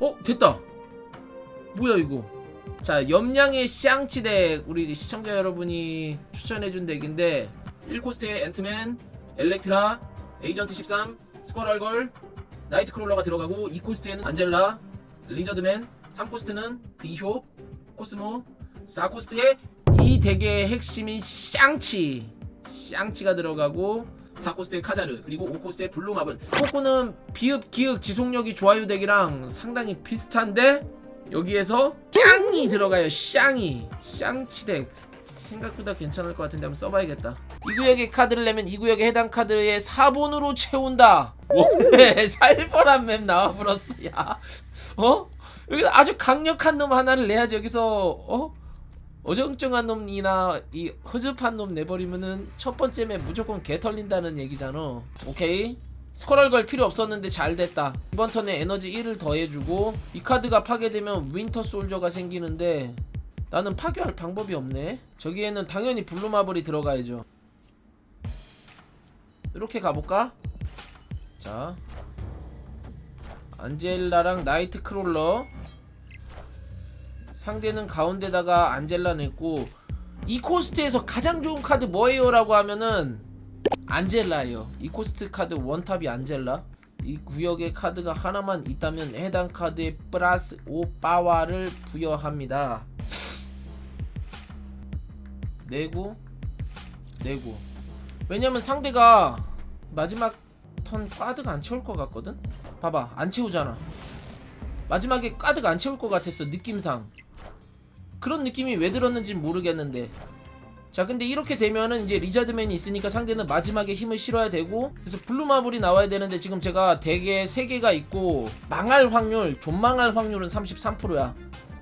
어 됐다. 뭐야 이거? 자 염량의 샹치 덱 우리 시청자 여러분이 추천해준 덱인데 1코스트에 앤트맨 엘렉트라 에이전트 13 스쿼럴걸 나이트크롤러가 들어가고 2코스트에는 안젤라 리저드맨 3코스트는 비숍 코스모 4코스트에 이 덱의 핵심인 샹치. 샹치가 들어가고 4코스트의 카자르 그리고 5코스트의 블루마블. 코코는 비읍 기읍 지속력이 좋아요 덱이랑 상당히 비슷한데 여기에서 샹이 들어가요 샹이. 샹치 덱. 생각보다 괜찮을 것 같은데 한번 써봐야겠다. 이 구역에 카드를 내면 이 구역에 해당 카드의 4본으로 채운다. 원래 살벌한 맵 나와버렸어 야. 어? 여기 아주 강력한 놈 하나를 내야지 여기서 어? 어정쩡한 놈이나 이 허접한 놈 내버리면은 첫 번째 맵 무조건 개 털린다는 얘기잖아. 오케이. 스코럴 걸 필요 없었는데 잘 됐다. 이번 턴에 에너지 1을 더해주고 이 카드가 파괴되면 윈터 솔저가 생기는데 나는 파괴할 방법이 없네. 저기에는 당연히 블루마블이 들어가야죠. 이렇게 가볼까? 자, 안젤라랑 나이트 크롤러 상대는 가운데다가 안젤라 냈고 이 코스트에서 가장 좋은 카드 뭐예요? 라고 하면은 안젤라예요. 이 코스트 카드 원탑이 안젤라. 이 구역에 카드가 하나만 있다면 해당 카드에 플러스 5 파워를 부여합니다. 내고 내고. 왜냐면 상대가 마지막 턴 카드가 안 채울 것 같거든? 봐봐 안 채우잖아. 마지막에 카드가 안 채울 것 같았어 느낌상 그런 느낌이 왜 들었는지 모르겠는데. 자 근데 이렇게 되면은 이제 리자드맨이 있으니까 상대는 마지막에 힘을 실어야 되고 그래서 블루마블이 나와야 되는데 지금 제가 대개 3개가 있고 망할 확률 존망할 확률은 33%야.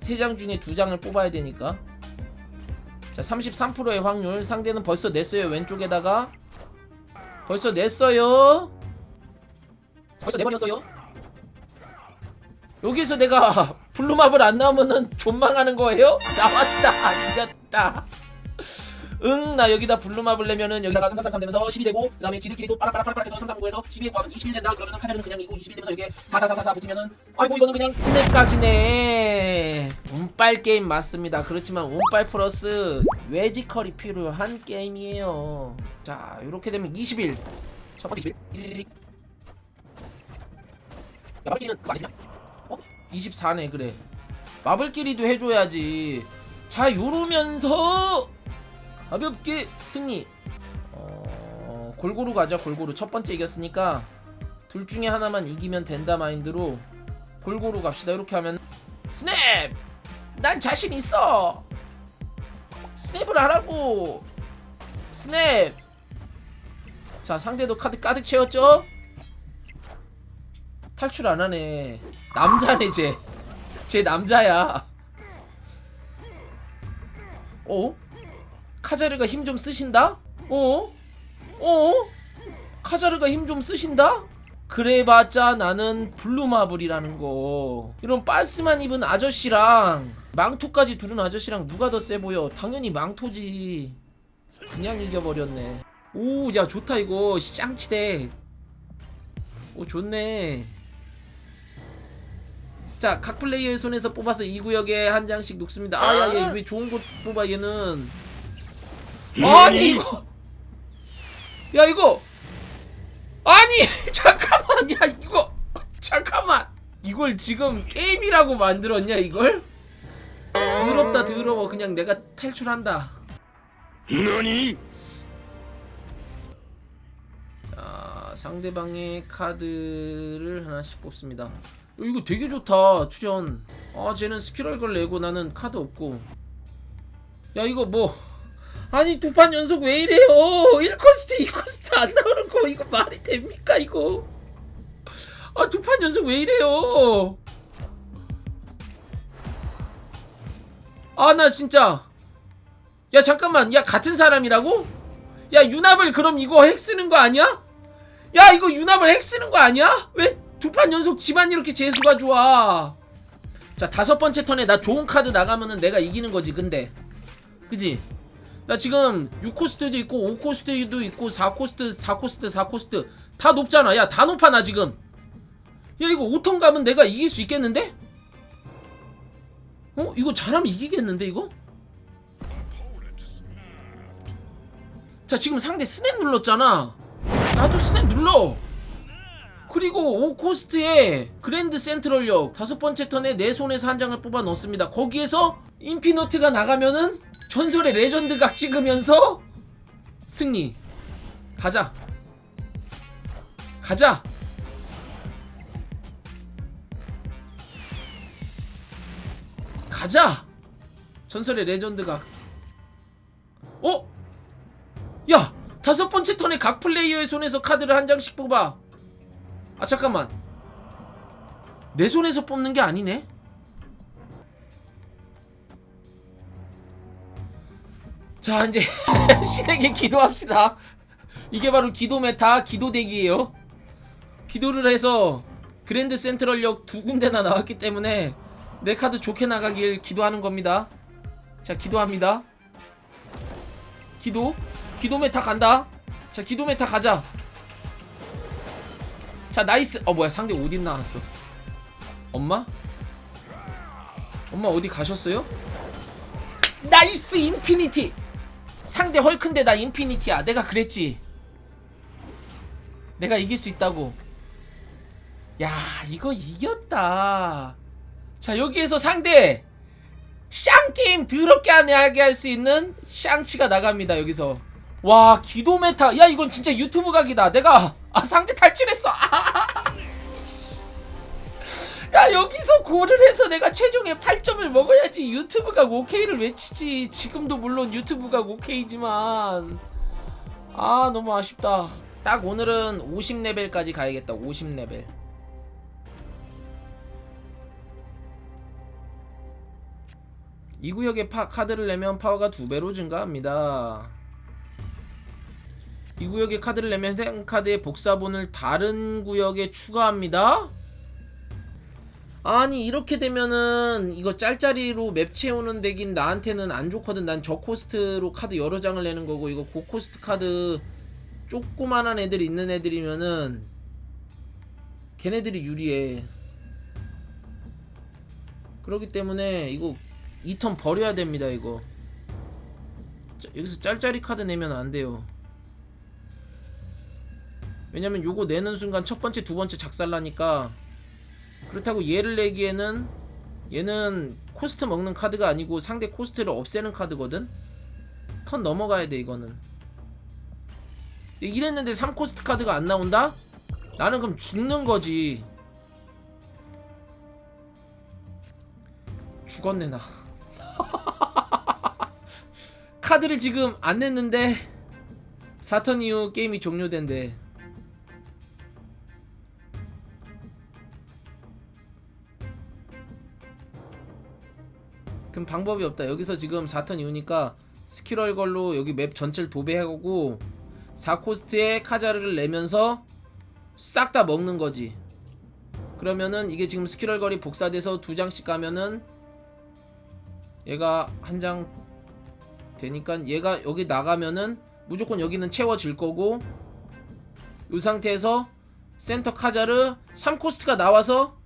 3장 중에 2장을 뽑아야 되니까. 자 33%의 확률. 상대는 벌써 냈어요 왼쪽에다가. 벌써 냈어요. 벌써 내버렸어요? 여기서 내가 블루마블 안 나오면은 존망하는 거예요? 나왔다 이겼다. 응 나 여기다 블루마블 내면은 여기다가 333 되면서 12 되고 그 다음에 지들끼리 또 빠락빠락빠락 해서 339에서 12에 구하면 21 된다. 그러면은 카자는 그냥 이고 21 되면서 여기에 4444 붙으면은 아이고 이거는 그냥 스냅 각이네. 운빨 게임 맞습니다. 그렇지만 운빨 플러스 외지컬이 필요한 게임이에요. 자 이렇게 되면 21 첫 번째 21 1 야, 빨리 는 그거 아니냐? 어? 24네 그래. 마블끼리도 해줘야지. 자 요러면서 가볍게 승리. 어... 골고루 가자 골고루. 첫 번째 이겼으니까 둘 중에 하나만 이기면 된다 마인드로 골고루 갑시다. 이렇게 하면 스냅! 난 자신 있어! 스냅을 하라고! 스냅! 자 상대도 카드 가득 채웠죠 탈출 안 하네. 남자네 쟤. 쟤 남자야. 어? 카자르가 힘 좀 쓰신다? 어? 어? 카자르가 힘 좀 쓰신다? 그래봤자 나는 블루마블이라는 거. 이런 빤스만 입은 아저씨랑 망토까지 두른 아저씨랑 누가 더 세 보여? 당연히 망토지. 그냥 이겨버렸네. 오, 야 좋다 이거. 짱치대. 오 좋네. 자, 각 플레이어의 손에서 뽑아서 이 구역에 한 장씩 놓습니다. 아, 야, 얘 왜 좋은 거 뽑아, 얘는. 아니, 이거. 야, 이거. 아니, 잠깐만, 야, 이거. 잠깐만. 이걸 지금 게임이라고 만들었냐, 이걸? 더럽다, 더러워. 그냥 내가 탈출한다. 何 자, 상대방의 카드를 하나씩 뽑습니다. 어, 이거 되게 좋다, 출연. 아, 쟤는 스킬할 걸 내고 나는 카드 없고. 야, 이거 뭐. 아니, 두 판 연속 왜 이래요? 1코스트, 2코스트 안 나오는 거, 이거 말이 됩니까, 이거? 아, 두 판 연속 왜 이래요? 아, 나 진짜. 야, 잠깐만. 야, 같은 사람이라고? 야, 유납을 그럼 이거 핵 쓰는 거 아니야? 야, 이거 유납을 핵 쓰는 거 아니야? 왜 두 판 연속 집안 이렇게 재수가 좋아? 자, 다섯 번째 턴에 나 좋은 카드 나가면은 내가 이기는 거지, 근데. 그지? 나 지금 6코스트도 있고 5코스트도 있고 4코스트, 4코스트, 4코스트 다 높잖아. 야, 다 높아 나 지금. 야, 이거 5턴 가면 내가 이길 수 있겠는데? 어? 이거 잘하면 이기겠는데 이거? 자 지금 상대 스냅 눌렀잖아 나도 스냅 눌러 그리고 5코스트에 그랜드 센트럴역 다섯 번째 턴에 내 손에서 한 장을 뽑아 넣습니다. 거기에서 인피너트가 나가면은 전설의 레전드 각 찍으면서 승리. 가자. 가자. 가자. 전설의 레전드가 어? 야 다섯 번째 턴에 각 플레이어의 손에서 카드를 한 장씩 뽑아 아 잠깐만. 내 손에서 뽑는 게 아니네? 자 이제 신에게 기도합시다. 이게 바로 기도 메타 기도 대기예요. 기도를 해서 그랜드 센트럴역 두 군데나 나왔기 때문에 내 카드 좋게 나가길 기도하는 겁니다. 자 기도합니다. 기도. 기도 메타 간다. 자 기도 메타 가자 자 나이스. 어 뭐야 상대 오딘 나왔어. 엄마? 엄마 어디 가셨어요? 나이스 인피니티! 상대 헐큰데 나 인피니티야. 내가 그랬지. 내가 이길 수 있다고. 야 이거 이겼다. 자 여기에서 상대 샹게임 더럽게 하게 할 수 있는 샹치가 나갑니다 여기서. 와 기도 메타. 야 이건 진짜 유튜브 각이다. 내가 아 상대 탈출했어. 야 여기서 고를 해서 내가 최종에 8점을 먹어야지 유튜브가 5K를 외치지. 지금도 물론 유튜브가 5K지만. 아 너무 아쉽다. 딱 오늘은 50레벨까지 가야겠다. 50레벨. 이 구역에 파, 카드를 내면 파워가 두 배로 증가합니다. 이 구역에 카드를 내면 해당 카드의 복사본을 다른 구역에 추가합니다. 아니 이렇게 되면은 이거 짤짤이로 맵 채우는 덱인 나한테는 안 좋거든. 난 저코스트로 카드 여러 장을 내는 거고 이거 고코스트 카드 조그만한 애들 있는 애들이면은 걔네들이 유리해. 그렇기 때문에 이거 2턴 버려야 됩니다 이거 자, 여기서 짤짤이 카드 내면 안 돼요 왜냐면 요거 내는 순간 첫 번째 두 번째 작살나니까 그렇다고 얘를 내기에는 얘는 코스트 먹는 카드가 아니고 상대 코스트를 없애는 카드거든? 턴 넘어가야 돼 이거는. 이랬는데 3코스트 카드가 안 나온다? 나는 그럼 죽는 거지. 죽었네 나. 카드를 지금 안 냈는데 4턴 이후 게임이 종료된대 그럼 방법이 없다. 여기서 지금 4턴 이후니까 스킬월 걸로 여기 맵 전체를 도배하고 4코스트에 카자르를 내면서 싹 다 먹는 거지. 그러면은 이게 지금 스킬월 거리 복사돼서 두 장씩 가면은 얘가 한 장 되니까 얘가 여기 나가면은 무조건 여기는 채워질 거고 이 상태에서 센터 카자르 3코스트가 나와서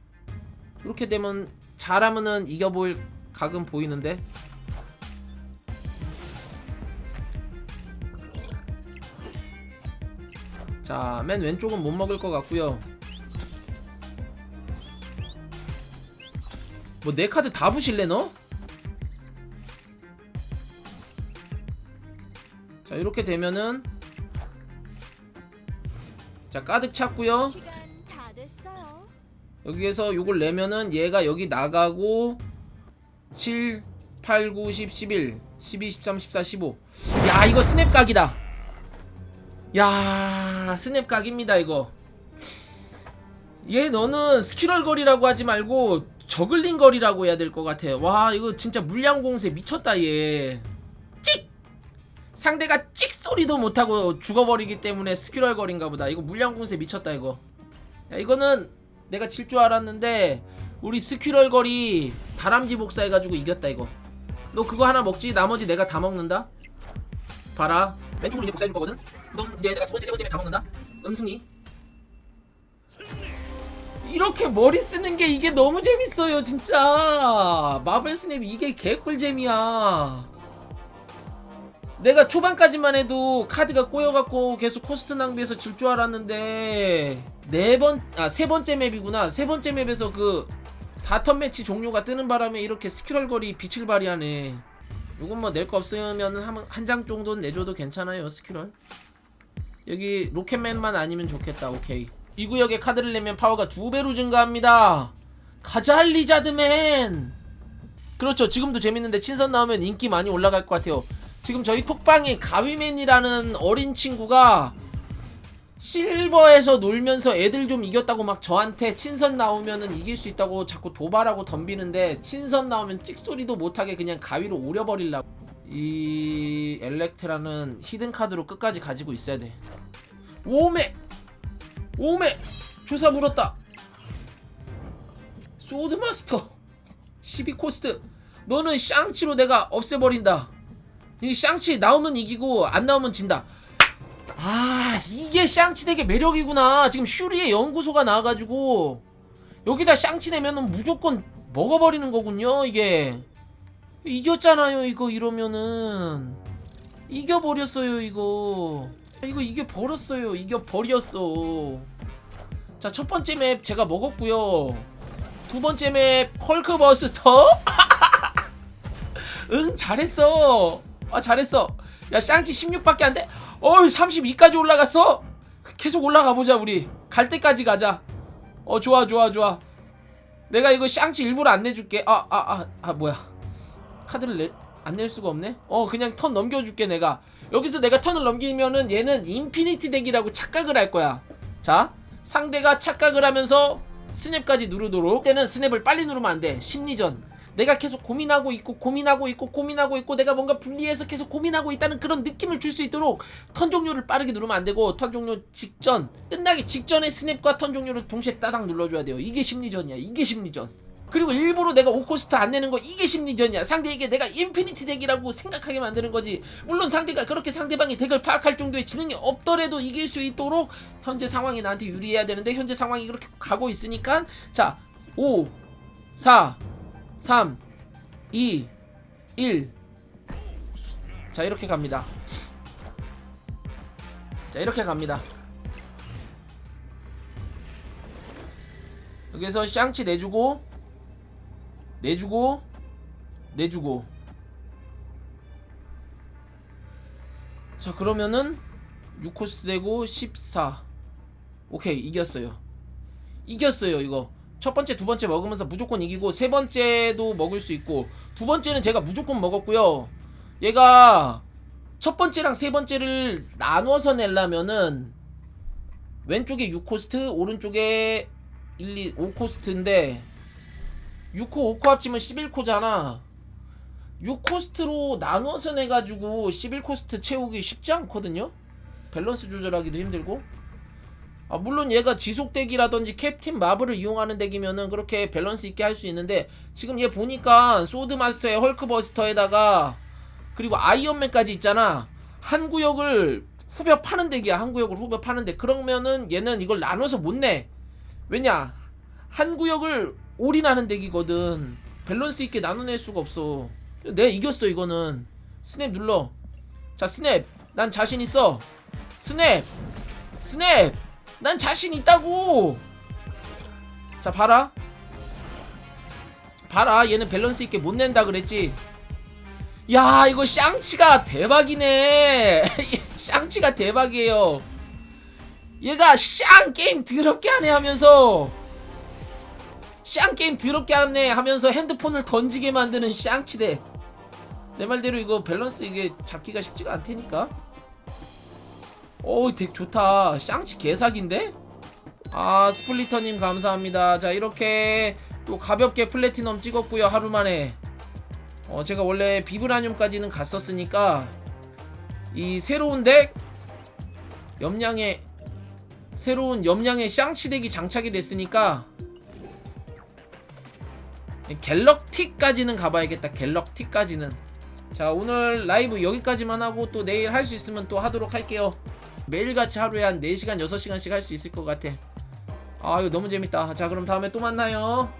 이렇게 되면 잘하면은 이겨 보일 각은 보이는데 자 맨 왼쪽은 못 먹을 것 같고요 뭐 내 카드 다 부실래 너? 자 이렇게 되면은 자 가득 찼고요. 여기에서 요걸 내면은 얘가 여기 나가고 7, 8, 9, 10, 11, 12, 13, 14, 15. 야, 이거 스냅 각이다. 야, 스냅 각입니다, 이거. 얘 너는 스킬월 거리라고 하지 말고 저글링 거리라고 해야 될 것 같아. 와, 이거 진짜 물량 공세 미쳤다, 얘. 찍! 상대가 찍 소리도 못하고 죽어버리기 때문에 스킬월 거리인가 보다. 이거 물량 공세 미쳤다, 이거. 야, 이거는 내가 질 줄 알았는데 우리 스퀴럴 거리 다람쥐 복사해가지고 이겼다 이거. 너 그거 하나 먹지? 나머지 내가 다 먹는다? 봐라. 왼쪽으로 이제 복사해줄 거거든? 넌 이제 내가 두 번째 세 번째 다 먹는다? 음승리. 이렇게 머리 쓰는 게 이게 너무 재밌어요 진짜. 마블 스냅 이게 개꿀잼이야. 내가 초반까지만 해도 카드가 꼬여갖고 계속 코스트 낭비해서 질 줄 알았는데 네 번 아 세 번째 맵이구나. 세 번째 맵에서 그 4턴 매치 종료가 뜨는 바람에 이렇게 스키럴거리 빛을 발휘하네. 이건 뭐 낼 거 없으면 한 장 정도는 내줘도 괜찮아요 스키럴. 여기 로켓맨만 아니면 좋겠다 오케이. 이 구역에 카드를 내면 파워가 두 배로 증가합니다. 가자 리자드맨! 그렇죠 지금도 재밌는데 친선 나오면 인기 많이 올라갈 것 같아요. 지금 저희 톡방에 가위맨이라는 어린 친구가 실버에서 놀면서 애들 좀 이겼다고 막 저한테 친선 나오면은 이길 수 있다고 자꾸 도발하고 덤비는데 친선 나오면 찍소리도 못하게 그냥 가위로 오려버리려고. 이 엘렉트라는 히든 카드로 끝까지 가지고 있어야 돼. 오메! 오메! 조사 물었다. 소드마스터! 12코스트! 너는 샹치로 내가 없애버린다. 이 샹치 나오면 이기고 안 나오면 진다 아 이게 샹치 덱의 매력이구나. 지금 슈리의 연구소가 나와가지고 여기다 샹치 내면은 무조건 먹어버리는 거군요 이게. 이겼잖아요 이거 이러면은. 이겨버렸어요 이거. 이거 이겨버렸어요 이겨버렸어. 자 첫 번째 맵 제가 먹었고요. 두 번째 맵 헐크버스터? 응 잘했어. 아 잘했어. 야 샹치 16밖에 안돼 어이 32까지 올라갔어? 계속 올라가 보자 우리. 갈 때까지 가자. 어 좋아 좋아 좋아. 내가 이거 샹치 일부러 안 내줄게. 아아 아 아 뭐야. 카드를 내, 안 낼 수가 없네? 어 그냥 턴 넘겨줄게 내가. 여기서 내가 턴을 넘기면은 얘는 인피니티 덱이라고 착각을 할 거야. 자 상대가 착각을 하면서 스냅까지 누르도록. 때는 스냅을 빨리 누르면 안돼. 심리전 내가 계속 고민하고 있고 고민하고 있고 고민하고 있고 내가 뭔가 분리해서 계속 고민하고 있다는 그런 느낌을 줄 수 있도록 턴 종료를 빠르게 누르면 안 되고 턴 종료 직전 끝나기 직전에 스냅과 턴 종료를 동시에 따당 눌러줘야 돼요. 이게 심리전이야. 이게 심리전. 그리고 일부러 내가 5코스트 안 내는 거 이게 심리전이야. 상대에게 내가 인피니티 덱이라고 생각하게 만드는 거지. 물론 상대가 그렇게 상대방이 덱을 파악할 정도의 지능이 없더라도 이길 수 있도록 현재 상황이 나한테 유리해야 되는데 현재 상황이 그렇게 가고 있으니까 자 5 4 3 2 1 자 이렇게 갑니다. 자 이렇게 갑니다. 여기서 샹치 내주고 내주고 내주고. 자 그러면은 6코스트 되고 14 오케이 이겼어요. 이겼어요 이거 첫 번째 두 번째 먹으면서 무조건 이기고 세 번째도 먹을 수 있고 두 번째는 제가 무조건 먹었고요. 얘가 첫 번째랑 세 번째를 나눠서 내려면은 왼쪽에 6코스트 오른쪽에 1, 2, 5코스트인데 6코 5코 합치면 11코잖아. 6코스트로 나눠서 내가지고 11코스트 채우기 쉽지 않거든요? 밸런스 조절하기도 힘들고 아, 물론 얘가 지속덱이라든지 캡틴 마블을 이용하는 덱이면은 그렇게 밸런스 있게 할 수 있는데 지금 얘 보니까 소드마스터에 헐크버스터에다가 그리고 아이언맨까지 있잖아. 한 구역을 후벼 파는 덱이야. 한 구역을 후벼 파는 덱. 그러면은 얘는 이걸 나눠서 못내. 왜냐? 한 구역을 올인하는 덱이거든. 밸런스 있게 나눠낼 수가 없어. 내가 이겼어 이거는. 스냅 눌러. 자 스냅. 난 자신 있어. 스냅. 스냅 난 자신 있다고. 자 봐라. 봐라. 얘는 밸런스 있게 못 낸다 그랬지. 야 이거 샹치가 대박이네. 샹치가 대박이에요. 얘가 샹 게임 더럽게 하네 하면서. 샹 게임 더럽게 하네 하면서 핸드폰을 던지게 만드는 샹치대 내 말대로 이거 밸런스 이게 잡기가 쉽지가 않다니까 어우 덱 좋다. 샹치 개사기인데? 아 스플리터님 감사합니다. 자 이렇게 또 가볍게 플래티넘 찍었고요 하루만에. 어 제가 원래 비브라늄까지는 갔었으니까 이 새로운 덱 염량의 새로운 염량의 샹치 덱이 장착이 됐으니까 갤럭틱까지는 가봐야겠다 갤럭틱까지는. 자 오늘 라이브 여기까지만 하고 또 내일 할 수 있으면 또 하도록 할게요 매일같이 하루에 한 4시간 6시간씩 할 수 있을 것 같아. 아 이거 너무 재밌다. 자 그럼 다음에 또 만나요